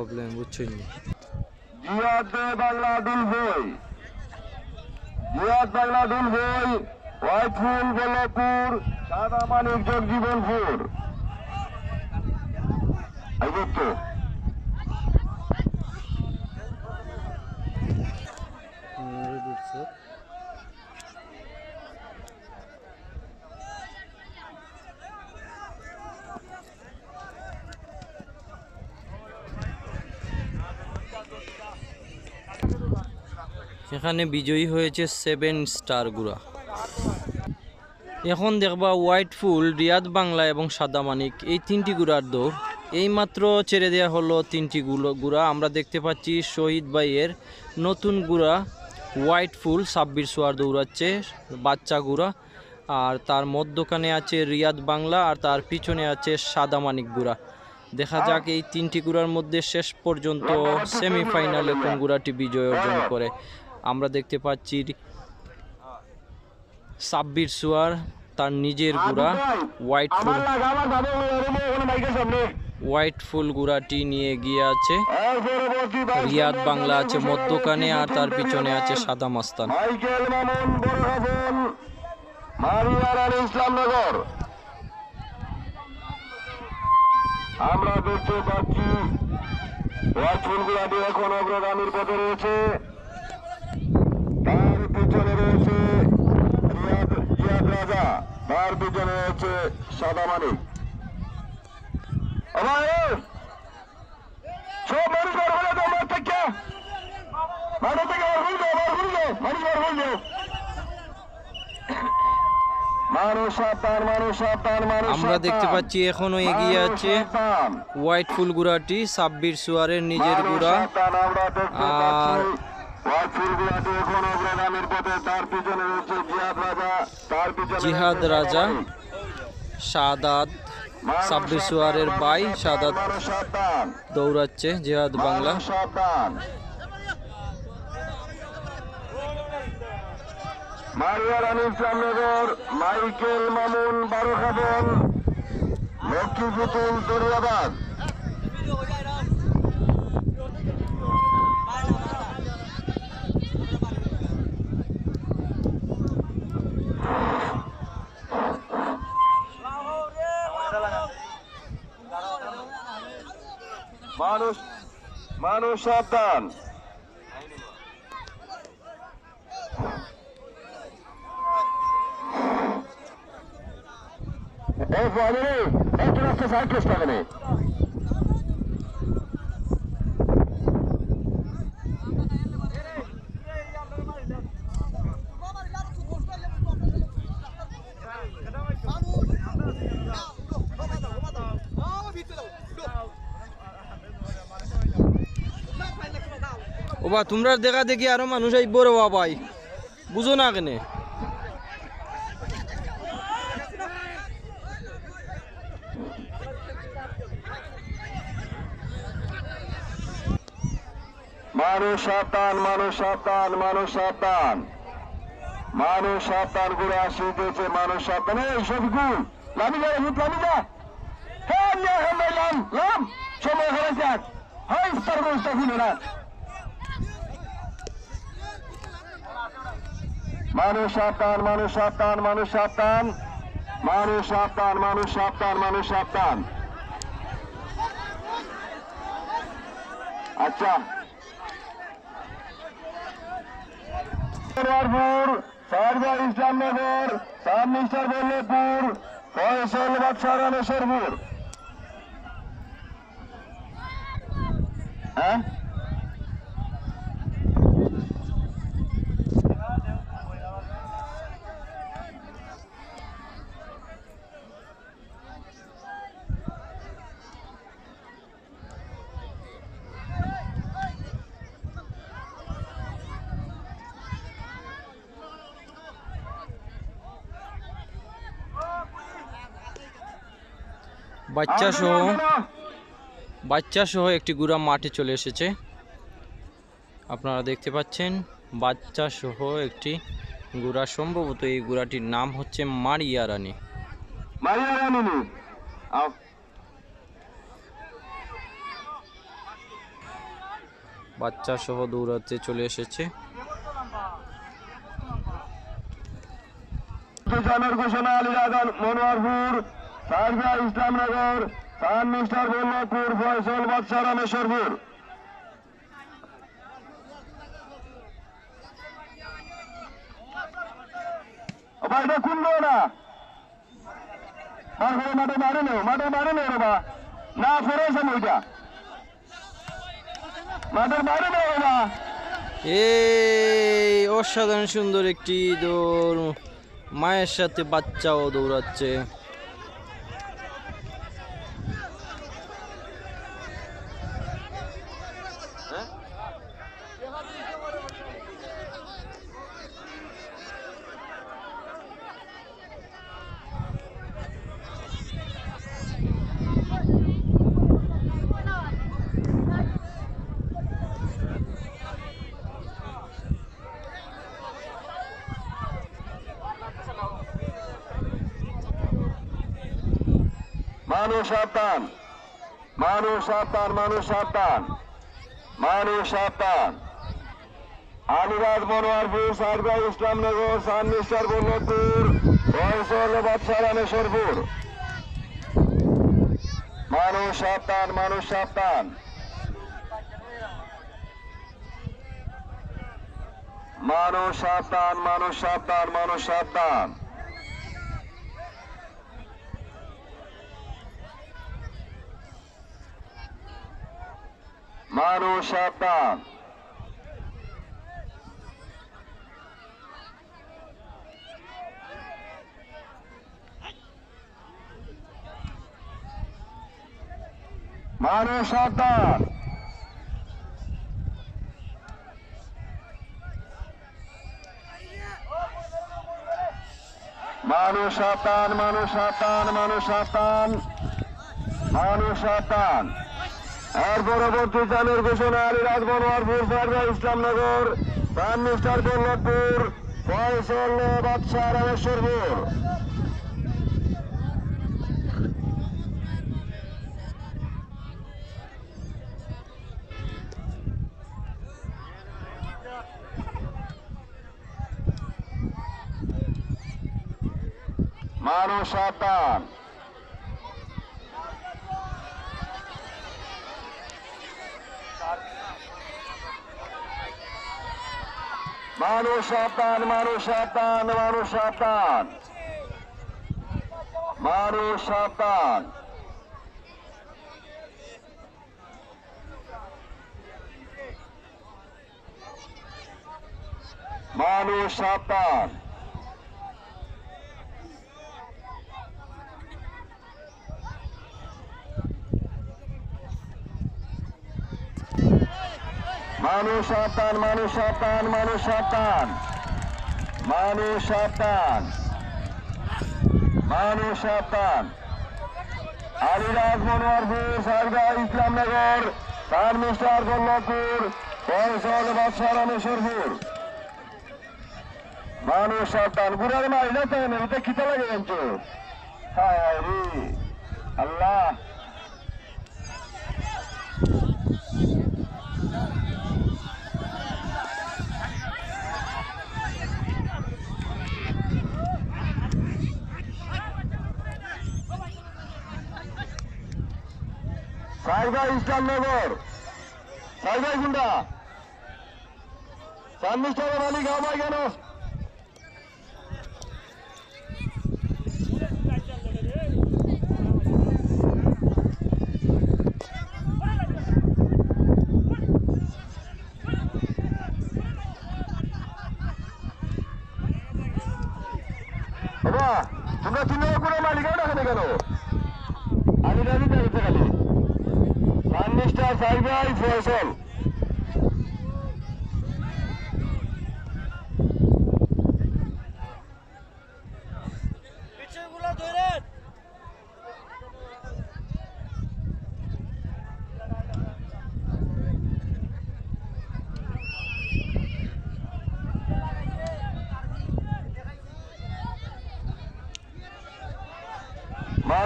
Problem বুঝছেন? বাংলা দুল বই। জিয়াদ বাংলা দুল বই হোয়াইটফুল বল্লভপুর সাদা মানিক জগজীবনপুর। এই তো। এখানে বিজয়ী হয়েছে সেভেন স্টার গুড়া। এখন দেখবা হোয়াইট ফুল, রিয়াদ বাংলা এবং সাদা মানিক, এই তিনটি গুড়ার দৌড়। এইমাত্র ছেড়ে দেওয়া হলো তিনটি গুড়া। আমরা দেখতে পাচ্ছি শহীদ ভাইয়ের নতুন গুড়া, হোয়াইট ফুল সাব্বির সোয়ার দৌড়াচ্ছে বাচ্চা গুড়া। আর তার মধ্যখানে আছে রিয়াদ বাংলা আর তার পিছনে আছে সাদা মানিক গুড়া। দেখা যাক এই তিনটি গুড়ার মধ্যে শেষ পর্যন্ত সেমিফাইনালে কোন গুড়াটি বিজয় অর্জন করে। আমরা দেখতে পাচ্ছি সাব্বির সোয়ার তার নিজের গুড়া হোয়াইট ফুল। হোয়াইট ফুল গুড়াটি নিয়ে গিয়ে আছে। রিয়াদ বাংলা আছে মধ্যখানে আর তার পিছনে আছে সাদা মাস্তান। ইসলামনগর। আমরা দেখতে পাচ্ছি এখন অগ্রগামীর পথে রয়েছে তার পিছনে রয়েছে জিয়াদ রাজা তার পিছনে রয়েছে সাদা মানিক। সব মানুষ বার হলে তোমার থেকে মানুষ থেকে বার বার মানুষ বার যাও মানুষ সাবধান মানুষ সাবধান মানুষ আমরা দেখতে পাচ্ছি এখনও এগিয়ে আছে হোয়াইট ফুল গুড়াটি সাব্বির সুয়ারের নিজের গুড়া। আর জিহাদ রাজা সাদাত সাব্বির সোয়ারের বাই সাদাত দৌড়াচ্ছে জিহাদ বাংলা। মারিয়ারানী ইসলামনগর মাইকেল মামুন বারো খাবন লক্ষ্মী পুতুল দরিয়াবাদ মানুষ মানুষ সাবধান। এই রাস্তা সাইড চেষ্টা করে ও বা তোমরা দেখা দেখি আরও মানুষ আইব রে বাবাই বুঝো না কেনে? মানুষ সাবধান মানুষ সাবধান মানুষ সাবধান। মানুষ সাবধান করে আসিতেছে মানুষ সাবধান। এই, শফিকুল লামি যা হুট লামি যা। হ্যাঁ হ্যাঁ লাম লাম সময় হয়ে যাক হাই স্টার গোস্তা খুলে মানুষ সাবধান মানুষ সাবধান মানুষ সাবধান। মানুষ সাবধান মানুষ সাবধান মানুষ সাবধান। আচ্ছা। সারদা ইসলামনগর সাব মিস্টার বল্লভপুর, ফয়সল বাদশাহ রামেশ্বরপুর হ্যাঁ? বাচ্চা সহ বাচ্চা সহ একটি গুড়া মাঠে চলে এসেছে। আপনারা দেখতে পাচ্ছেন বাচ্চা সহ একটি গুড়া। সম্ভবত এই গুড়াটির নাম হচ্ছে মারিয়া রানী। বাচ্চা সহ দৌড়াতে চলে এসেছে। ঘোষণা আলীরাগান মনোয়ারপুর সারবিয়া ইসলামনগর, সান মিস্টার বল্লভপুর, ফয়সল বাদশাহ রামেশ্বরপুর। না মাঠে নেও, মাঠে মারে নেও রে বা। না ফেরেছে ওইটা মাঠের বাইরে নেও রে বা। এই, অসাধারণ সুন্দর একটি দৌড়। মায়ের সাথে বাচ্চাও দৌড়াচ্ছে। মানুষ সাবধান। মানুষ সাবধান মানুষ সাবধান। মানুষ সাবধান। আলিবাদ মনোয়ারপুর সারগাঁও ইসলামনগর সানমিস্টার বল্লভপুর ফয়সল বাদশাহ রামেশ্বরপুর মানুষ সাবধান মানুষ সাবধান। মানুষ সাবধান মানুষ সাবধান মানুষ সাবধান। মানুষতা মানুষতা মানুষতান মানুষতান মানুষতান মানুষতান আর পরবর্তী চালের ঘোষণা আলীরাজ মনোয়ারপুর সারদা ইসলামনগর। প্রাইম মিনিস্টার বল্লভপুর, ফয়সল বাদশাহ রামেশ্বরপুর মানুষ সাবধান মানুষ সাবধান মানুষ সাবধান মানুষ সাবধান। মানুষ সাবধান। মানুষ সাবধান। মানুষ আতান মানুষ আতান মানুষ আতান মানুষ আতান মানুষ আতান আলিরাজ মনোয়ার ঘোষ আলগা ইসলামনগর, তার মিস্টার কল্যাণপুর পয়সল বাদশারামে শেরপুর মানুষ আতান গুড়ার মাইনা তাই না এটা খিতা লাগে আল্লাহ। సాయిదా ఇష్టాల్ నగర్ సాయిదా గుండా సందిష్టాల వాలి కాబాగాను তোমরা চিন্তা করে মালিকাও ডাকাতে কেন আমি জানি না খালি Langister ein, Fossil.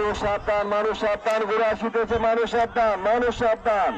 মানুষ সাবধান মানুষ সাবধান ঘুরে আসিতেছে মানুষ সাবধান মানুষ সাবধান।